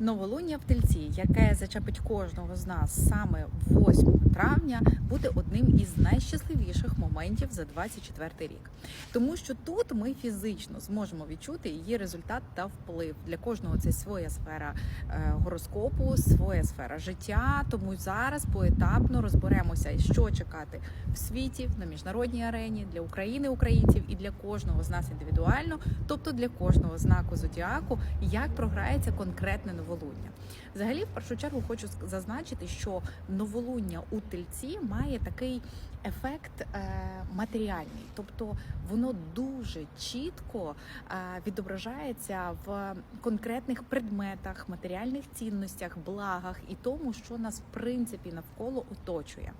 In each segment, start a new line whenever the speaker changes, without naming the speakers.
Новолуння в тельці, яке зачепить кожного з нас саме 8 травня, буде одним із найщасливіших моментів за 24 рік. Тому що тут ми фізично зможемо відчути її результат та вплив. Для кожного це своя сфера е, гороскопу, своя сфера життя. Тому зараз поетапно розберемося, що чекати в світі, на міжнародній арені для України, українців і для кожного з нас індивідуально, тобто для кожного знаку зодіаку, як програється конкретне новолуння. Взагалі, в першу чергу, хочу зазначити, що новолуння у тельці має такий ефект е, матеріальний, тобто воно дуже чітко е, відображається в конкретних предметах, матеріальних цінностях, благах і тому, що нас в принципі навколо оточує.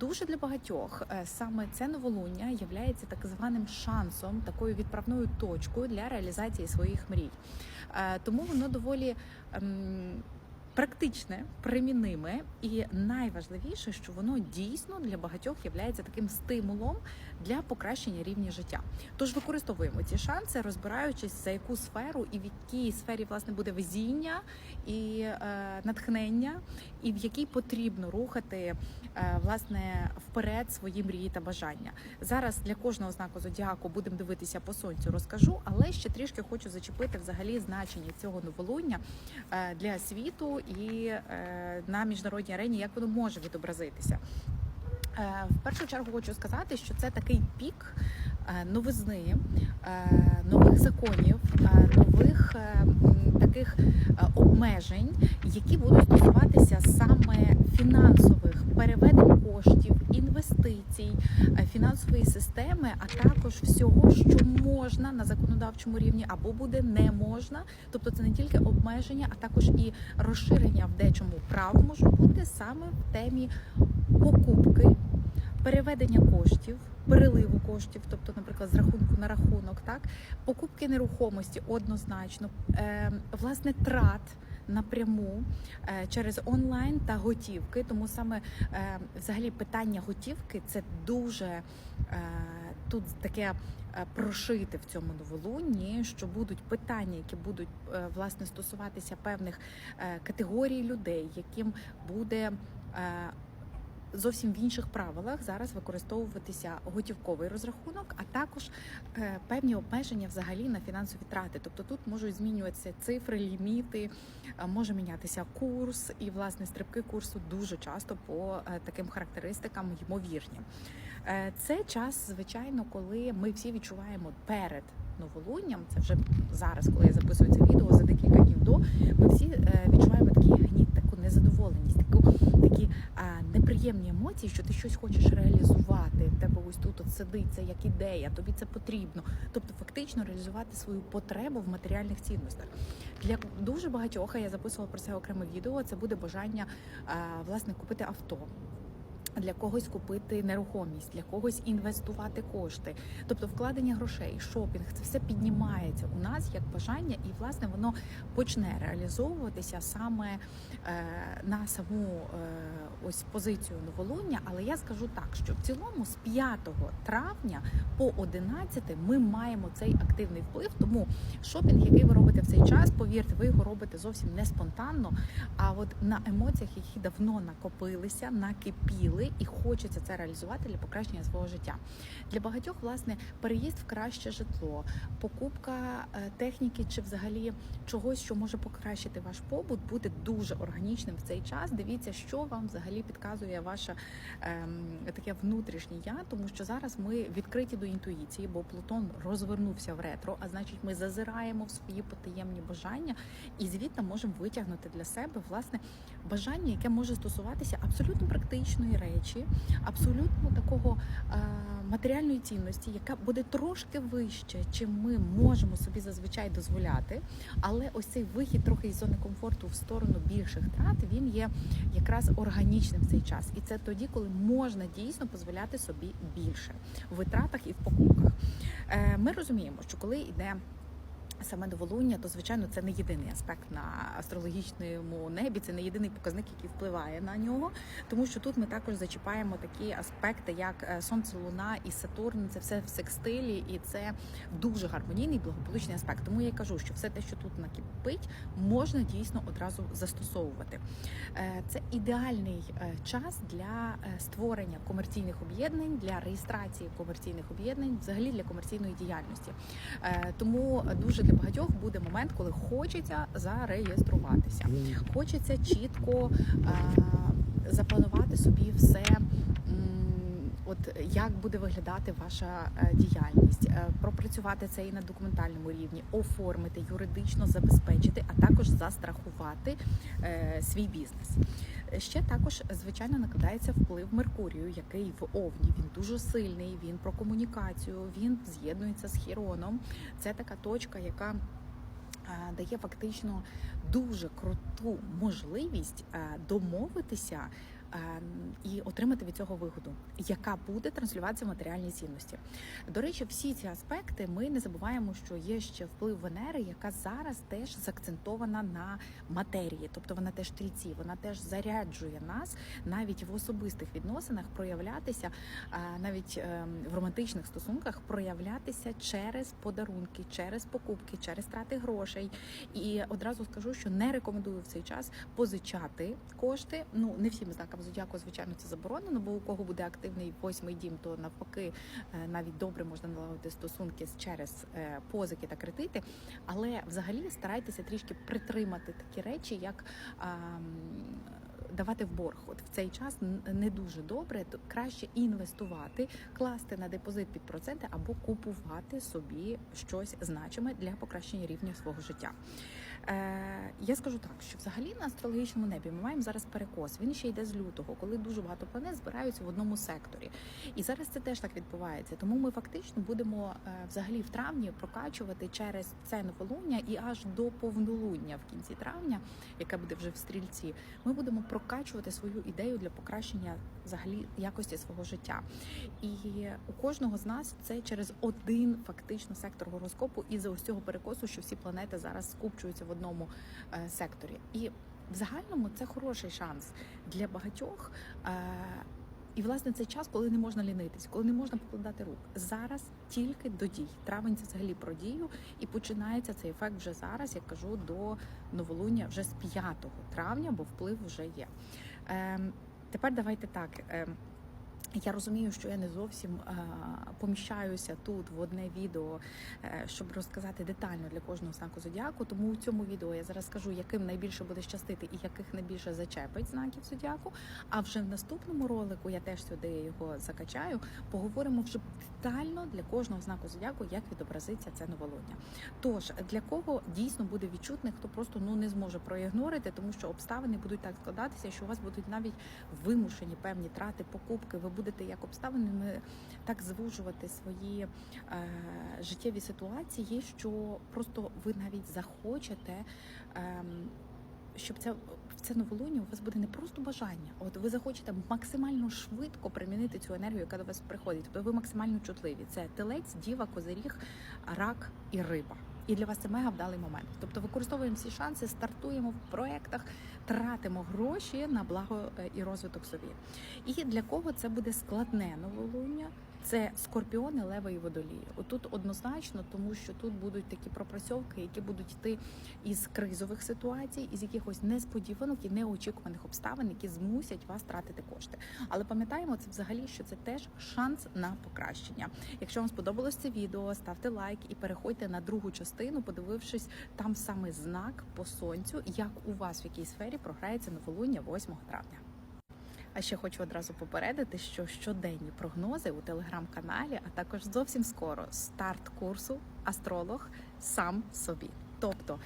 Дуже для багатьох е, саме це новолуння є так званим шансом, такою відправною точкою для реалізації своїх мрій. Е, Тому воно доволі ем, практичне, приміниме, і найважливіше, що воно дійсно для багатьох є таким стимулом для покращення рівня життя. Тож використовуємо ці шанси, розбираючись за яку сферу і в якій сфері власне буде везіння і е, натхнення, і в якій потрібно рухати е, власне вперед свої мрії та бажання. Зараз для кожного знаку зодіаку будемо дивитися по сонцю, розкажу, але ще трішки хочу зачепити взагалі значення цього новолуння е, для світу і е, на міжнародній арені, як воно може відобразитися. Е, В першу чергу хочу сказати, що це такий пік е, новизни, е, нових законів, нових таких обмежень, які будуть стосуватися саме фінансових переведень коштів, інвестицій, фінансової системи, а також всього, що можна на законодавчому рівні або буде не можна. Тобто це не тільки обмеження, а також і розширення в дечому прав може бути саме в темі покупки, переведення коштів, переливу коштів, тобто, наприклад, з рахунку на рахунок, так покупки нерухомості однозначно, е, власне, трат. Напряму е, через онлайн та готівки, тому саме е, взагалі питання готівки це дуже тут таке прошите в цьому новолунні, що будуть питання, які будуть власне стосуватися певних категорій людей, яким буде зовсім в інших правилах зараз використовуватися готівковий розрахунок, а також е, певні обмеження взагалі на фінансові трати. Тобто тут можуть змінюватися цифри, ліміти, може мінятися курс, і власне стрибки курсу дуже часто по е, таким характеристикам ймовірні. Е, Це час, звичайно, коли ми всі відчуваємо перед новолунням. Це вже зараз, коли я записую це відео за декілька днів до. Ми всі е, відчуваємо такий гніт, таку незадоволеність, таку такі а, неприємні емоції, що ти щось хочеш реалізувати. Тебе ось тут от сидить це як ідея, тобі це потрібно. Тобто, фактично реалізувати свою потребу в матеріальних цінностях. Для дуже багатьох, я записувала про це окреме відео. Це буде бажання власне купити авто. Для когось купити нерухомість, для когось інвестувати кошти, тобто вкладення грошей, шопінг, це все піднімається у нас як бажання, і власне воно почне реалізовуватися саме е, на саму е, ось позицію новолуння. Але я скажу так, що в цілому з 5 травня по 11 ми маємо цей активний вплив. Тому шопінг, який ви робите в цей час, повірте, ви його робите зовсім не спонтанно, а от на емоціях, які давно накопилися, накипіли, і хочеться це реалізувати для покращення свого життя. Для багатьох, власне, переїзд в краще житло, покупка е, техніки чи взагалі чогось, що може покращити ваш побут, буде дуже органічним в цей час. Дивіться, що вам взагалі підказує ваше ем, таке внутрішнє я, тому що зараз ми відкриті до інтуїції, бо Плутон розвернувся в ретро, а значить, ми зазираємо в свої потаємні бажання і звідти можемо витягнути для себе власне бажання, яке може стосуватися абсолютно практичної речі, абсолютно такого е, матеріальної цінності, яка буде трошки вище, чим ми можемо собі зазвичай дозволяти. Але ось цей вихід трохи із зони комфорту в сторону більших трат він є якраз органічним в цей час. І це тоді, коли можна дійсно дозволяти собі більше в витратах і в покупках. Е, Ми розуміємо, що коли йде Саме новолуння, то звичайно це не єдиний аспект на астрологічному небі, це не єдиний показник, який впливає на нього, тому що тут ми також зачіпаємо такі аспекти, як е, сонце, луна і Сатурн. Це все в секстилі, і це дуже гармонійний благополучний аспект. Тому я кажу, що все те, що тут накипить, можна дійсно одразу застосовувати. Е, Це ідеальний е, час для створення комерційних об'єднань, для реєстрації комерційних об'єднань, взагалі для комерційної діяльності. Тому дуже для багатьох буде момент, коли хочеться зареєструватися. Хочеться чітко е, запланувати собі все. От як буде виглядати ваша е, діяльність, е, пропрацювати це і на документальному рівні, оформити, юридично забезпечити, а також застрахувати е, свій бізнес. Ще також, звичайно, накладається вплив Меркурію, який в Овні. Він дуже сильний. Він про комунікацію. Він з'єднується з Хіроном. Це така точка, яка е, дає фактично дуже круту можливість е, домовитися. Е, І отримати від цього вигоду, яка буде транслюватися в матеріальній цінності. До речі, всі ці аспекти ми не забуваємо, що є ще вплив Венери, яка зараз теж закцентована на матерії, тобто вона теж трійці, вона теж заряджує нас навіть в особистих відносинах проявлятися, навіть ем, в романтичних стосунках проявлятися через подарунки, через покупки, через трати грошей. І одразу скажу, що не рекомендую в цей час позичати кошти. Ну не всім знакам зодіаку, звичайно, це заборонено, бо у кого буде активний восьмий дім, то навпаки е, навіть добре можна налагодити стосунки через е, позики та кредити. Але взагалі старайтеся трішки притримати такі речі, як давати в борг. От в цей час не дуже добре, то краще інвестувати, класти на депозит під проценти або купувати собі щось значиме для покращення рівня свого життя. Е, я скажу так, що взагалі на астрологічному небі ми маємо зараз перекос. Він ще йде з лютого, коли дуже багато планет збираються в одному секторі. І зараз це теж так відбувається. Тому ми фактично будемо е, взагалі в травні прокачувати через це новолуння і аж до повнолуння в кінці травня, яке буде вже в стрільці. Ми будемо прокачувати свою ідею для покращення взагалі якості свого життя. І у кожного з нас це через один фактично сектор гороскопу і за ось цього перекосу, що всі планети зараз скупчуються в одному е, секторі. І в загальному це хороший шанс для багатьох. Е, і власне цей час, коли не можна лінитись, коли не можна покладати рук. Зараз тільки до дій. Травень це взагалі про дію, і починається цей ефект вже зараз. Я кажу до новолуння вже з 5 травня, бо вплив вже є. Ем, тепер давайте так. Ем, я розумію, що я не зовсім е, поміщаюся тут в одне відео, е, щоб розказати детально для кожного знаку зодіаку. Тому в цьому відео я зараз скажу, яким найбільше буде щастити і яких найбільше зачепить знаків зодіаку. А вже в наступному ролику я теж сюди його закачаю. Поговоримо вже детально для кожного знаку зодіаку, як відобразиться це новолуння. Тож для кого дійсно буде відчутний, хто просто ну не зможе проігнорити, тому що обставини будуть так складатися, що у вас будуть навіть вимушені певні трати, покупки. Ви будете як обставинами так звужувати свої е, життєві ситуації, що просто ви навіть захочете. Е, щоб це в це новолуння у вас буде не просто бажання, от ви захочете максимально швидко примінити цю енергію, яка до вас приходить. Тобто ви максимально чутливі. Це телець, діва, козиріг, рак і риба. І для вас це мега вдалий момент. Тобто використовуємо всі шанси, стартуємо в проєктах, тратимо гроші на благо е, і розвиток собі. І для кого це буде складне новолуння? Це скорпіони, лева і водолії. Отут однозначно, тому що тут будуть такі пропрацьовки, які будуть йти із кризових ситуацій, із якихось несподіванок і неочікуваних обставин, які змусять вас тратити кошти. Але пам'ятаємо це взагалі, що це теж шанс на покращення. Якщо вам сподобалось це відео, ставте лайк і переходьте на другу частину, подивившись там саме знак по сонцю, як у вас в якій сфері програється новолуння 8 травня. А ще хочу одразу попередити, що щоденні прогнози у телеграм-каналі, а також зовсім скоро старт курсу Астролог сам собі. Тобто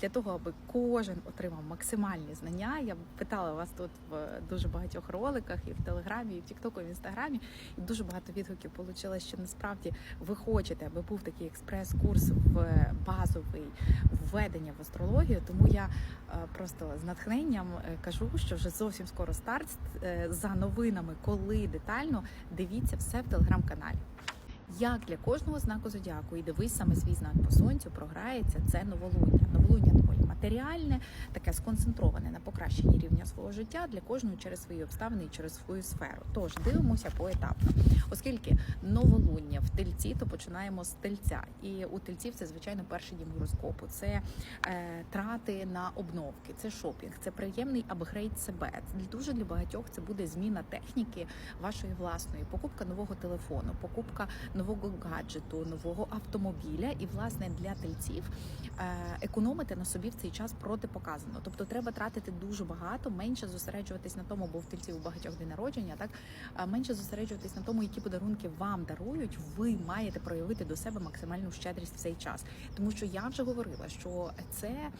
для того, аби кожен отримав максимальні знання, я питала вас тут в дуже багатьох роликах, і в телеграмі, і в Тіктоку, і в інстаграмі, і дуже багато відгуків вийшло, що насправді ви хочете, аби був такий експрес-курс в базовий введення в астрологію. Тому я е, просто з натхненням е, кажу, що вже зовсім скоро старт Е, за новинами, коли детально дивіться все в телеграм-каналі. Як для кожного знаку зодіаку, і дивись саме свій знак по сонцю, програється це новолуння. Новолуння доволі матеріальне, таке сконцентроване на покращенні рівня свого життя для кожного через свої обставини і через свою сферу. Тож дивимося поетапно, оскільки новолуння в тельці, то починаємо з тельця. І у тельців це звичайно перший дім гороскопу. Це е, трати на обновки, це шопінг, це приємний апгрейд себе. Дуже для багатьох це буде зміна техніки вашої власної, покупка нового телефону, покупка нового гаджету, нового автомобіля. І власне для тельців е, економити на собі в цей час протипоказано. Тобто треба тратити дуже багато, менше зосереджуватись на тому, бо в тельців у багатьох день народження, так менше зосереджуватись на тому, які подарунки вам дарують. Ви маєте проявити до себе максимальну щедрість в цей час, тому що я вже говорила, що це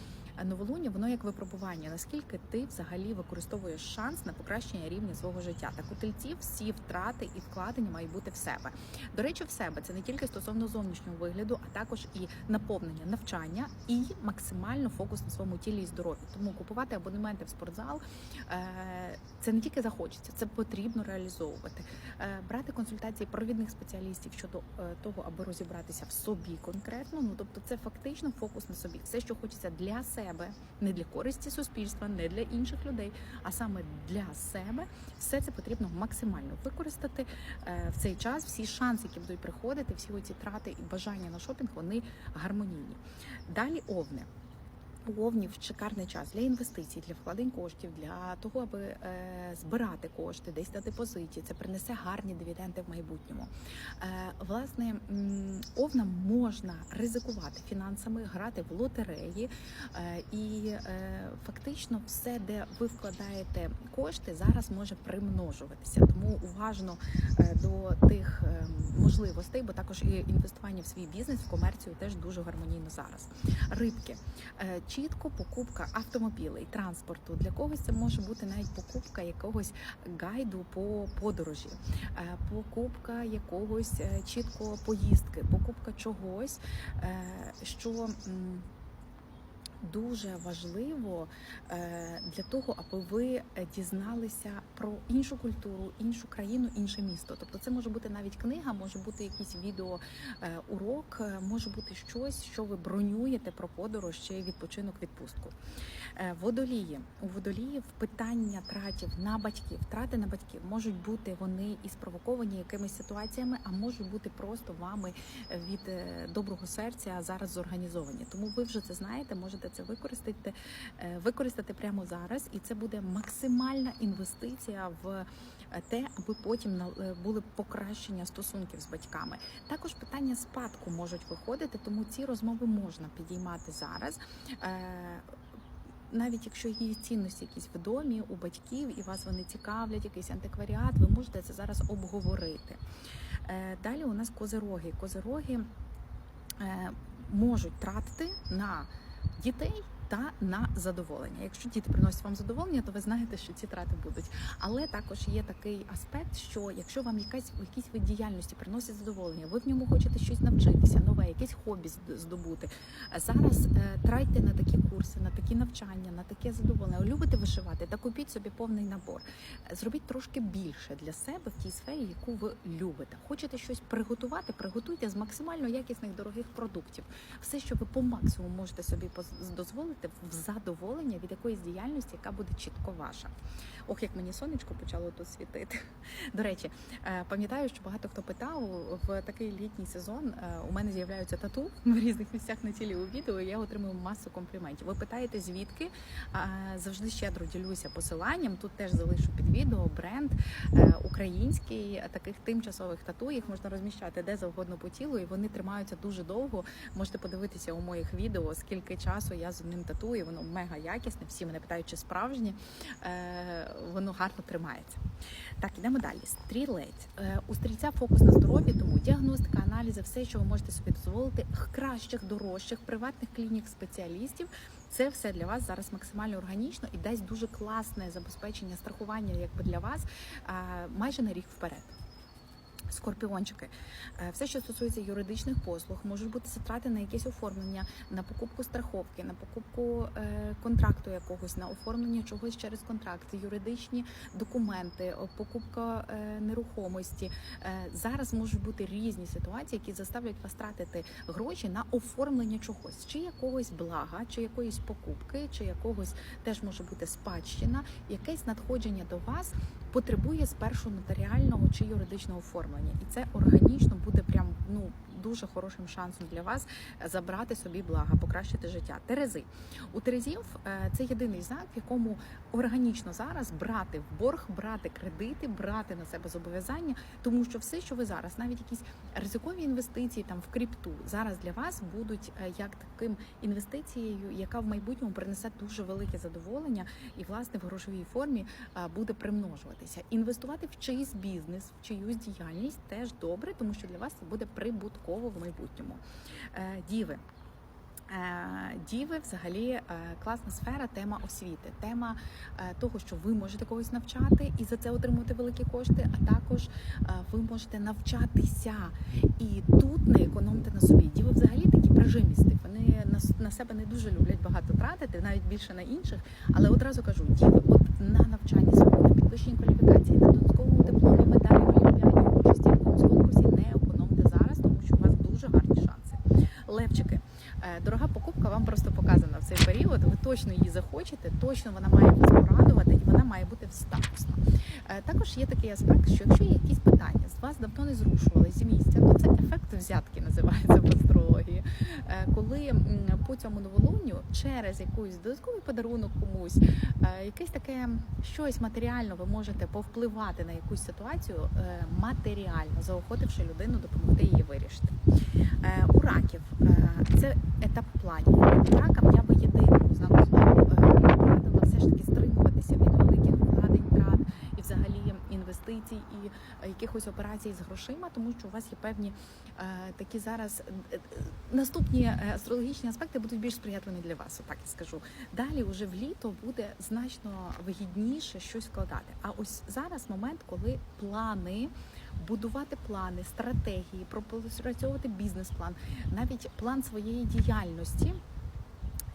новолуння, воно як випробування. Наскільки ти взагалі використовуєш шанс на покращення рівня свого життя? Так у тельців всі втрати і вкладення мають бути в себе. До речі, в себе це не тільки стосовно зовнішнього вигляду, а також і наповнення навчання і максимально фокус на своєму тілі і здоров'ї. Тому купувати абонементи в спортзал е, це не тільки захочеться, це потрібно реалізовувати. Е, Брати консультації провідних спеціалістів щодо е, того, аби розібратися в собі конкретно. Ну тобто, це фактично фокус на собі. Все, що хочеться для себе, не для користі суспільства, не для інших людей, а саме для себе, все це потрібно максимально використати в цей час. Всі шанси, які будуть приходити, всі оці трати і бажання на шопінг, вони гармонійні. Далі овни. У овнів шикарний час для інвестицій, для вкладень коштів, для того, аби е, збирати кошти десь на депозиті. Це принесе гарні дивіденди в майбутньому. Е, власне, овнам можна ризикувати фінансами, грати в лотереї, е, і е, фактично все, де ви вкладаєте кошти, зараз може примножуватися. Тому уважно е, до тих е, можливостей, бо також і інвестування в свій бізнес, в комерцію теж дуже гармонійно зараз. Рибки. Е, Чітко покупка автомобілей, транспорту. Для когось це може бути навіть покупка якогось гайду по подорожі, е, покупка якогось чіткого чітко поїздки, покупка чогось, е, що. Дуже важливо е, для того, аби ви е, дізналися про іншу культуру, іншу країну, інше місто. Тобто, це може бути навіть книга, може бути якийсь відео е, може бути щось, що ви бронюєте про подорож чи відпочинок, відпустку. Водолії у водоліїв питання тратів на батьків, трати на батьків можуть бути вони і спровоковані якимись ситуаціями, а можуть бути просто вами від доброго серця зараз зорганізовані. Тому ви вже це знаєте, можете це використати, е, використати прямо зараз, і це буде максимальна інвестиція в е, те, аби потім е, були покращення стосунків з батьками. Також питання спадку можуть виходити, тому ці розмови можна підіймати зараз. Навіть якщо є цінності якісь відомі у батьків і вас вони цікавлять, якийсь антикваріат, ви можете це зараз обговорити. Далі у нас. Козироги е, можуть тратити на дітей. Та на задоволення. Якщо діти приносять вам задоволення, то ви знаєте, що ці трати будуть. Але також є такий аспект, що якщо вам якась якийсь вид діяльності приносить задоволення, ви в ньому хочете щось навчитися, нове, якесь хобі здобути. Зараз е, тратьте на такі курси, на такі навчання, на таке задоволення. Любите вишивати та купіть собі повний набор. Зробіть трошки більше для себе в тій сфері, яку ви любите. Хочете щось приготувати, приготуйте з максимально якісних дорогих продуктів. Все, що ви по максимуму можете собі поз- дозволити в задоволення від якоїсь діяльності, яка буде чітко ваша. Ох, як мені сонечко почало тут світити. До речі, е, пам'ятаю, що багато хто питав в такий літній сезон. е, У мене з'являються тату в різних місцях на тілі у відео. і Я отримую масу компліментів. Ви питаєте, звідки завжди щедро ділюся посиланням. Тут теж залишу під відео бренд е, український таких тимчасових тату. Їх можна розміщати де завгодно по тілу, і вони тримаються дуже довго. Можете подивитися у моїх відео, скільки часу я з одним тату, і воно мега якісне. Всі мене питають, чи справжнє. Е, Воно гарно тримається. Так, ідемо далі. Стрілець. Е, У стрільця фокус на здоров'ї, тому діагностика, аналізи, все, що ви можете собі дозволити, кращих, дорожчих, приватних клінік спеціалістів. Це все для вас зараз максимально органічно і дасть дуже класне забезпечення страхування, якби для вас майже на рік вперед. Скорпіончики, Е, все, що стосується юридичних послуг, можуть бути затрати на якесь оформлення, на покупку страховки, на покупку е, контракту якогось, на оформлення чогось через контракт, юридичні документи, покупка е, нерухомості. Зараз можуть бути різні ситуації, які заставлять вас тратити гроші на оформлення чогось, чи якогось блага, чи якоїсь покупки, чи якогось теж може бути спадщина, якесь надходження до вас потребує спершу нотаріального чи юридичного оформлення, і це органічно буде прям ну дуже хорошим шансом для вас забрати собі блага, покращити життя. Терези у Терезів е, це єдиний знак, в якому органічно зараз брати в борг, брати кредити, брати на себе зобов'язання, тому що все, що ви зараз, навіть якісь ризикові інвестиції там в крипту, зараз для вас будуть е, як таким інвестицією, яка в майбутньому принесе дуже велике задоволення і власне в грошовій формі е, буде примножуватися. Інвестувати в чийсь бізнес, в чиюсь діяльність теж добре, тому що для вас це буде прибутково в майбутньому. Е, Діви. Е, Діви, взагалі, е, класна сфера, тема освіти, тема того, що ви можете когось навчати і за це отримувати великі кошти. А також ви можете навчатися і тут не економте на собі. Діви взагалі такі прижимісти. Вони на, себе не дуже люблять багато тратити, навіть більше на інших. Але одразу кажу, діви, от на навчанні своєму, на кваліфікації, на додатковому дипломі, медалі, олімпіаді, участі в якомусь конкурсі не економте зараз, тому що у вас дуже гарні шанси. Левчики, е, дорога покупка вам просто показана в цей період. Ви точно її захочете, точно вона має вас порадувати, і вона має бути статусна. Е, Також є такий аспект, що якщо є якісь питання, з вас давно не зрушували зі місця, то це ефект взятки називається в астрології. Е, Коли по цьому новолунню через якийсь додатковий подарунок комусь, е, якесь таке щось матеріально ви можете повпливати на якусь ситуацію е, матеріально, заохотивши людину допомогти її вирішити. У раків це етап планів. Ракам я би єдиному знаку знову порадила все ж таки стримуватися від великих вкладень, трат і взагалі інвестицій і е, якихось операцій з грошима, тому що у вас є певні е, такі зараз е, наступні астрологічні аспекти будуть більш сприятливі для вас. Отак я скажу. Далі вже в літо буде значно вигідніше щось вкладати. А ось зараз момент, коли плани. Будувати плани, стратегії, пропрацьовувати бізнес-план, навіть план своєї діяльності,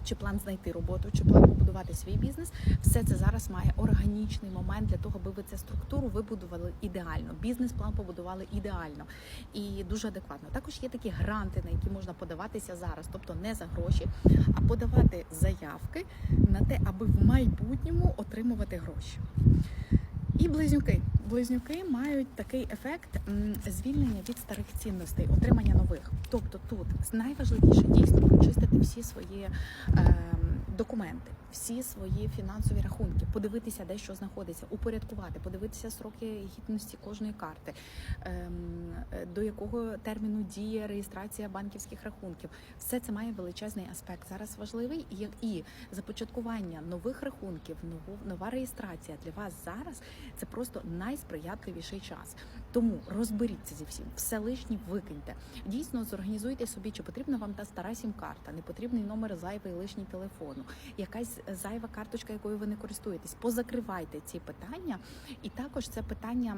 чи план знайти роботу, чи план побудувати свій бізнес, все це зараз має органічний момент для того, аби ви цю структуру вибудували ідеально. Бізнес-план побудували ідеально і дуже адекватно. Також є такі гранти, на які можна подаватися зараз, тобто не за гроші, а подавати заявки на те, аби в майбутньому отримувати гроші. І близнюки. Близнюки мають такий ефект звільнення від старих цінностей, отримання нових. Тобто тут найважливіше дійсно прочистити всі свої ем, документи, всі свої фінансові рахунки, подивитися, де що знаходиться, упорядкувати, подивитися сроки гідності кожної карти, ем, до якого терміну діє реєстрація банківських рахунків. Все це має величезний аспект. Зараз важливий і, започаткування нових рахунків, нова реєстрація для вас зараз це просто найсприятливіший час. Тому розберіться зі всім, все лишнє викиньте. Дійсно, зорганізуйте собі, чи потрібна вам та стара сім-карта, не потрібний номер зайвий лишній телефону, якась зайва карточка, якою ви не користуєтесь. Позакривайте ці питання, і також це питання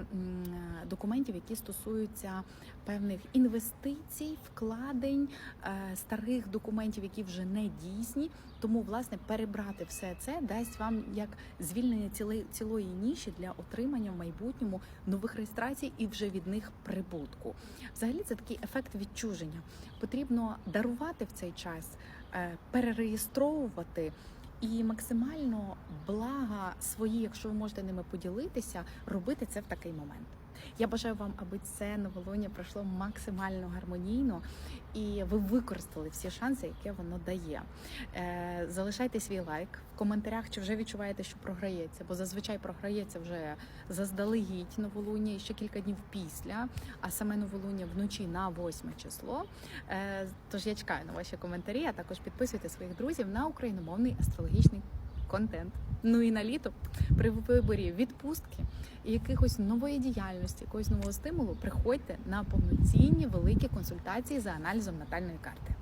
документів, які стосуються певних інвестицій, вкладень, е, старих документів, які вже не дійсні. Тому, власне, перебрати все це дасть вам як звільнення цілої цілої ніші для отримання в майбутньому нових реєстрацій і вже від них прибутку. Взагалі, це такий ефект відчуження. Потрібно дарувати в цей час, перереєстровувати. І максимально блага свої, якщо ви можете ними поділитися, робити це в такий момент. Я бажаю вам, аби це новолуння пройшло максимально гармонійно, і ви використали всі шанси, які воно дає. Е, залишайте свій лайк в коментарях, чи вже відчуваєте, що програється, бо зазвичай програється вже заздалегідь новолуння і ще кілька днів після, а саме новолуння вночі на 8 число. Е, тож я чекаю на ваші коментарі, а також підписуйте своїх друзів на україномовний астрологічний контент. Ну і на літо при виборі відпустки і якихось нової діяльності, якогось нового стимулу приходьте на повноцінні великі консультації за аналізом натальної карти.